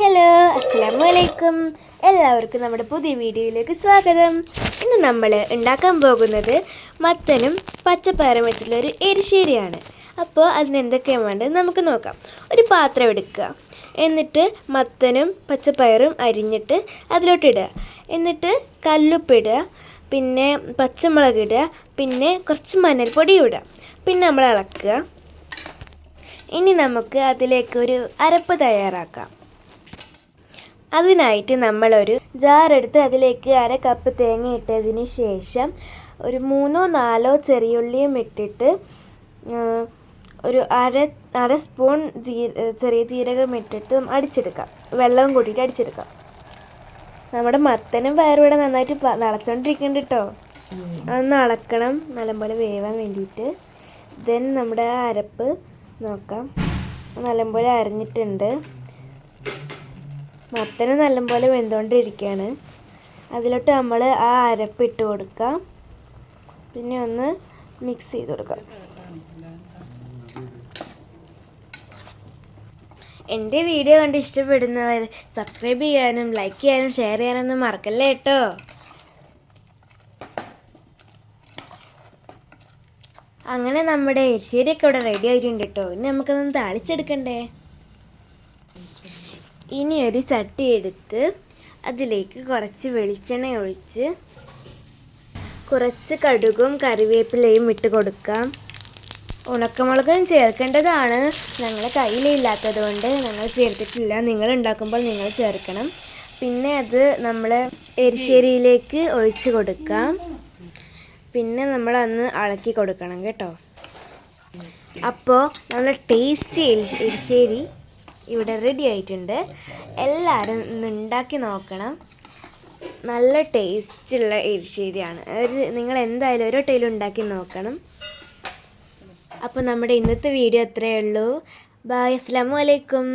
Hello അസ്സലാമു വലൈക്കും എല്ലാവർക്കും നമ്മുടെ പുതിയ വീഡിയോയിലേക്ക് സ്വാഗതം. ഇന്ന് നമ്മൾ ഉണ്ടാക്കാൻ പോകുന്നത് മത്തനും പച്ചപ്പയറും വെച്ചിട്ടുള്ള ഒരു എരിശ്ശേരിയാണ്. അപ്പോൾ അതിന് എന്തൊക്കെയാണ് വേണ്ടത് നമുക്ക് നോക്കാം. ഒരു പാത്രം എടുക്കുക. എന്നിട്ട് മത്തനും പച്ചപ്പയറും അരിഞ്ഞിട്ട് അതിലോട്ടിടുക എന്നിട്ട് കല്ലുപ്പിടുക പിന്നെ പച്ചമുളക് ഇടുക. പിന്നെ കുറച്ച് മഞ്ഞൾപ്പൊടി ഇടുക. പിന്നെ നമ്മൾ ഇളക്കുക. ഇനി നമുക്ക് അതിലേക്ക് ഒരു അരപ്പ് തയ്യാറാക്കാം. അതിനായിട്ട് നമ്മളൊരു ജാറെടുത്ത് അതിലേക്ക് അര കപ്പ് തേങ്ങ ഇട്ടതിന് ശേഷം ഒരു മൂന്നോ നാലോ ചെറിയുള്ളിയും ഇട്ടിട്ട് ഒരു അര അര സ്പൂൺ ജീ ചെറിയ ജീരകം ഇട്ടിട്ട് അടിച്ചെടുക്കാം. വെള്ളം കൂട്ടിയിട്ട് അടിച്ചെടുക്കാം. നമ്മുടെ മത്തനും വയറൂടെ നന്നായിട്ട് നളച്ചോണ്ടിരിക്കുന്നുണ്ട് കേട്ടോ അതൊന്ന് അളക്കണം നല്ലപോലെ വേവാൻ വേണ്ടിയിട്ട്. ദെൻ നമ്മുടെ അരപ്പ് നോക്കാം. നല്ലപോലെ അരഞ്ഞിട്ടുണ്ട്. മത്തന് നല്ലപോലെ വെന്തുകൊണ്ടിരിക്കുകയാണ്. അതിലോട്ട് നമ്മൾ ആ അരപ്പ് ഇട്ട് കൊടുക്കാം. പിന്നെ ഒന്ന് മിക്സ് ചെയ്ത് കൊടുക്കാം. എന്റെ വീഡിയോ കണ്ട് ഇഷ്ടപ്പെടുന്നവർ സബ്സ്ക്രൈബ് ചെയ്യാനും ലൈക്ക് ചെയ്യാനും ഷെയർ ചെയ്യാനൊന്നും മറക്കല്ലേ കേട്ടോ? അങ്ങനെ നമ്മുടെ എരിശ്ശേരിയൊക്കെ ഇവിടെ റെഡി ആയിട്ടുണ്ട് കേട്ടോ. ഇനി നമുക്കതൊന്ന് താളിച്ചെടുക്കണ്ടേ? ഇനി ഒരു ചട്ടി എടുത്ത് അതിലേക്ക് കുറച്ച് വെളിച്ചെണ്ണ ഒഴിച്ച് കുറച്ച് കടുകും കറിവേപ്പിലയും ഇട്ട് കൊടുക്കാം. ഉണക്കമുളകും ചേർക്കേണ്ടതാണ്. ഞങ്ങളെ കയ്യിലില്ലാത്തത് കൊണ്ട് ഞങ്ങൾ ചേർത്തിട്ടില്ല. നിങ്ങൾ ഉണ്ടാക്കുമ്പോൾ നിങ്ങൾ ചേർക്കണം. പിന്നെ അത് നമ്മൾ എരിശ്ശേരിയിലേക്ക് ഒഴിച്ച് കൊടുക്കാം. പിന്നെ നമ്മൾ അന്ന് ഇളക്കി കൊടുക്കണം കേട്ടോ. അപ്പോൾ നമ്മൾ ടേസ്റ്റി എരി- എരിശ്ശേരി ഇവിടെ റെഡി ആയിട്ടുണ്ട്. എല്ലാവരും ഒന്ന് ഉണ്ടാക്കി നോക്കണം. നല്ല ടേസ്റ്റുള്ള എരിശ്ശേരിയാണ്. ഒരു നിങ്ങൾ എന്തായാലും ഒരു ടൈലും ഉണ്ടാക്കി നോക്കണം. അപ്പോൾ നമ്മുടെ ഇന്നത്തെ വീഡിയോ അത്രയേ ഉള്ളൂ. ബായ് അസ്സാം വലൈക്കും